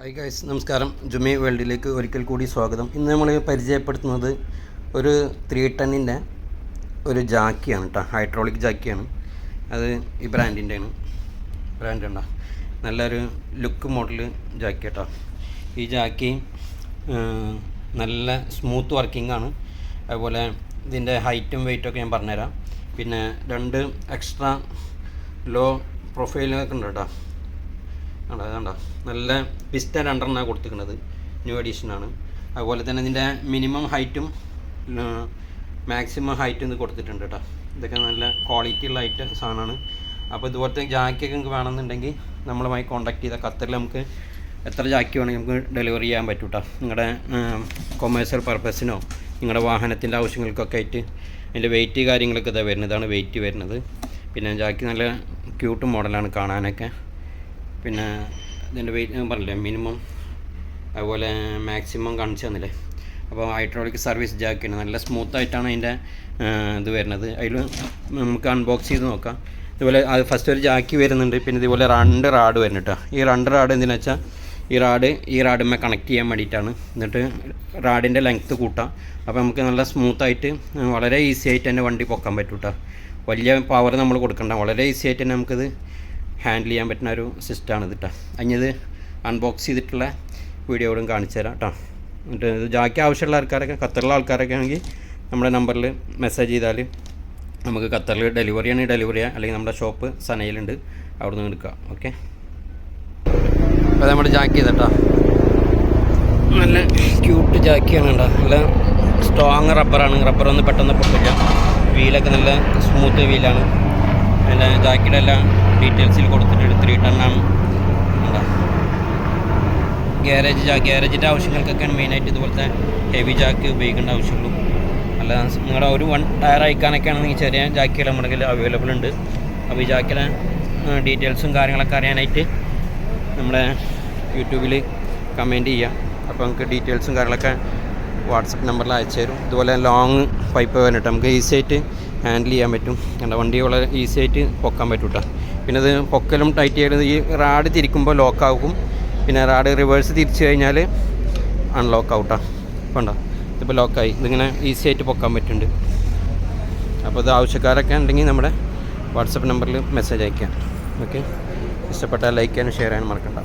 Hi guys നമസ്കാരം. ജുമേ വേൾഡിലേക്ക് ഒരിക്കൽ കൂടി സ്വാഗതം. ഇന്ന് നമ്മൾ പരിചയപ്പെടുത്തുന്നത് ഒരു ത്രീ ടണ്ണിന്റെ ഒരു ജാക്കിയാണ് കേട്ടോ ഹൈഡ്രോളിക് ജാക്കിയാണ്. അത് ഈ ബ്രാൻഡിന്റെയാണ് ബ്രാൻഡ് ഉണ്ടോ നല്ലൊരു ലുക്ക് മോഡൽ ജാക്കി കേട്ടോ ഈ ജാക്കി നല്ല സ്മൂത്ത് വർക്കിംഗ് ആണ്. അതുപോലെ ഇതിന്റെ ഹൈറ്റും വെയിറ്റൊക്കെ ഞാൻ പറഞ്ഞുതരാം. പിന്നെ രണ്ട് എക്സ്ട്രാ ലോ പ്രൊഫൈലൊക്കെ ഉണ്ട് കേട്ടോ കണ്ടോ കണ്ടോ? നല്ല പിസ്റ്റ രണ്ടെണ്ണമാണ് കൊടുത്തിരിക്കുന്നത്. ന്യൂ എഡീഷനാണ് അതുപോലെ തന്നെ ഇതിന്റെ മിനിമം ഹൈറ്റും മാക്സിമം ഹൈറ്റും ഇത് കൊടുത്തിട്ടുണ്ട് കേട്ടോ. ഇതൊക്കെ നല്ല ക്വാളിറ്റി ഉള്ള ഐറ്റം സാധനമാണ്. അപ്പോൾ ഇതുപോലത്തെ ജാക്കിയൊക്കെ നിങ്ങൾക്ക് വേണമെന്നുണ്ടെങ്കിൽ നമ്മളുമായി കോൺടാക്ട് ചെയ്താൽ ഖത്തറിൽ നമുക്ക് എത്ര ജാക്കി വേണമെങ്കിൽ നമുക്ക് ഡെലിവറി ചെയ്യാൻ പറ്റും കേട്ടോ നിങ്ങളുടെ കൊമേഴ്സ്യൽ പർപ്പസിനോ നിങ്ങളുടെ വാഹനത്തിന്റെ ആവശ്യങ്ങൾക്കൊക്കെ ആയിട്ട് അതിന്റെ വെയിറ്റ് കാര്യങ്ങളൊക്കെ ഇതാ വരുന്നത്. ഇതാണ് വെയിറ്റ് വരുന്നത്. പിന്നെ ജാക്കി നല്ല ക്യൂട്ട് മോഡലാണ് കാണാനൊക്കെ. പിന്നെ ഇതിന്റെ വെയിറ്റ് ഞാൻ പറഞ്ഞില്ലേ മിനിമം അതുപോലെ മാക്സിമം കാണിച്ചു തന്നില്ലേ. അപ്പോൾ ഹൈഡ്രോളിക് സർവീസ് ജാക്കാണ് നല്ല സ്മൂത്ത് ആയിട്ടാണ് അതിന്റെ ഇത് വരുന്നത്. അതിൽ നമുക്ക് അൺബോക്സ് ചെയ്ത് നോക്കാം. ഇതുപോലെ അത് ഫസ്റ്റ് ഒരു ജാക്കി വരുന്നുണ്ട്. പിന്നെ ഇതുപോലെ രണ്ട് റാഡ് വരുന്നുണ്ട് ഈ രണ്ട് റാഡ് എന്തിനാ വെച്ചാൽ ഈ റാഡ് ഈ റാഡുമ്മേ കണക്ട് ചെയ്യാൻ വേണ്ടിയിട്ടാണ്. എന്നിട്ട് റാഡിന്റെ ലെങ്ത്ത് കൂട്ടാം. അപ്പോൾ നമുക്ക് നല്ല സ്മൂത്തായിട്ട് വളരെ ഈസി ആയിട്ട് തന്നെ വണ്ടി പൊക്കാൻ പറ്റൂട്ടോ വലിയ പവർ നമ്മൾ കൊടുക്കണ്ട. വളരെ ഈസി ആയിട്ട് തന്നെ നമുക്കിത് ഹാൻഡിൽ ചെയ്യാൻ പറ്റുന്ന ഒരു സിസ്റ്റമാണ് ഇത് കേട്ടോ അതിഞ്ഞത് അൺബോക്സ് ചെയ്തിട്ടുള്ള വീഡിയോകളും കാണിച്ചു തരാം കേട്ടോ എന്നിട്ട് ഇത് ജാക്കി ആവശ്യമുള്ള ആൾക്കാരൊക്കെ ഖത്തറിലെ ആൾക്കാരൊക്കെ ആണെങ്കിൽ നമ്മുടെ നമ്പറിൽ മെസ്സേജ് ചെയ്താൽ നമുക്ക് ഖത്തറിൽ ഡെലിവറി ആണ്. ഡെലിവറി ചെയ്യാം അല്ലെങ്കിൽ നമ്മുടെ ഷോപ്പ് സനയിലുണ്ട്. അവിടെ നിന്ന് എടുക്കുക ഓക്കെ അപ്പോൾ നമ്മൾ ജാക്കി ചെയ്തട്ടോ നല്ല ക്യൂട്ട് ജാക്കിയാണ് കേട്ടോ നല്ല സ്ട്രോങ് റബ്ബറാണ് റബ്ബറൊന്നും പെട്ടെന്ന് പൊട്ടില്ല. വീലൊക്കെ നല്ല സ്മൂത്ത് വീലാണ് അതിന്റെ ജാക്കിയുടെ എല്ലാം ഡീറ്റെയിൽസിൽ കൊടുത്തിട്ടുണ്ട് ത്രീ ടണ്ണാണ് ഗ്യാരേജ് ജാ ഗ്യാരേജിന്റെ ആവശ്യങ്ങൾക്കൊക്കെയാണ് മെയിനായിട്ട് ഇതുപോലത്തെ ഹെവി ജാക്ക് ഉപയോഗിക്കേണ്ട ആവശ്യമുള്ളൂ. അല്ല നിങ്ങളുടെ ഒരു വൺ ടയർ അയക്കാനൊക്കെയാണ് ഈ ചെറിയ നമ്മുടെ കയ്യിൽ അവൈലബിൾ ഉണ്ട്. അപ്പോൾ ഈ ജാക്കിലെ ഡീറ്റെയിൽസും കാര്യങ്ങളൊക്കെ അറിയാനായിട്ട് നമ്മുടെ യൂട്യൂബിൽ കമന്റ് ചെയ്യുക അപ്പോൾ നമുക്ക് ഡീറ്റെയിൽസും കാര്യങ്ങളൊക്കെ വാട്സപ്പ് നമ്പറിൽ അയച്ചു തരും. ഇതുപോലെ ലോങ് പൈപ്പ് വേണ്ടിയിട്ട് നമുക്ക് ഈസി ആയിട്ട് ഹാൻഡിൽ ചെയ്യാൻ പറ്റും. എന്റെ വണ്ടി വളരെ ഈസി ആയിട്ട് പൊക്കാൻ പറ്റും കേട്ടോ പിന്നെ ഇത് പൊക്കലും ടൈറ്റ് ചെയ്യുന്നത് ഈ റാഡ് തിരിക്കുമ്പോൾ ലോക്ക് ആകും. പിന്നെ റാഡ് റിവേഴ്സ് തിരിച്ചു കഴിഞ്ഞാൽ അൺലോക്ക് ഔട്ടാ. കണ്ടോ ഇതിപ്പോൾ ലോക്കായി ഇതിങ്ങനെ ഈസി ആയിട്ട് പൊക്കാൻ പറ്റുന്നുണ്ട്. അപ്പോൾ ഇത് ആവശ്യക്കാരൊക്കെ ഉണ്ടെങ്കിൽ നമ്മുടെ വാട്സപ്പ് നമ്പറിൽ മെസ്സേജ് അയക്കാം ഓക്കെ ഇഷ്ടപ്പെട്ടാൽ ലൈക്ക് ചെയ്യാനും ഷെയർ ചെയ്യാനും മറക്കണ്ട.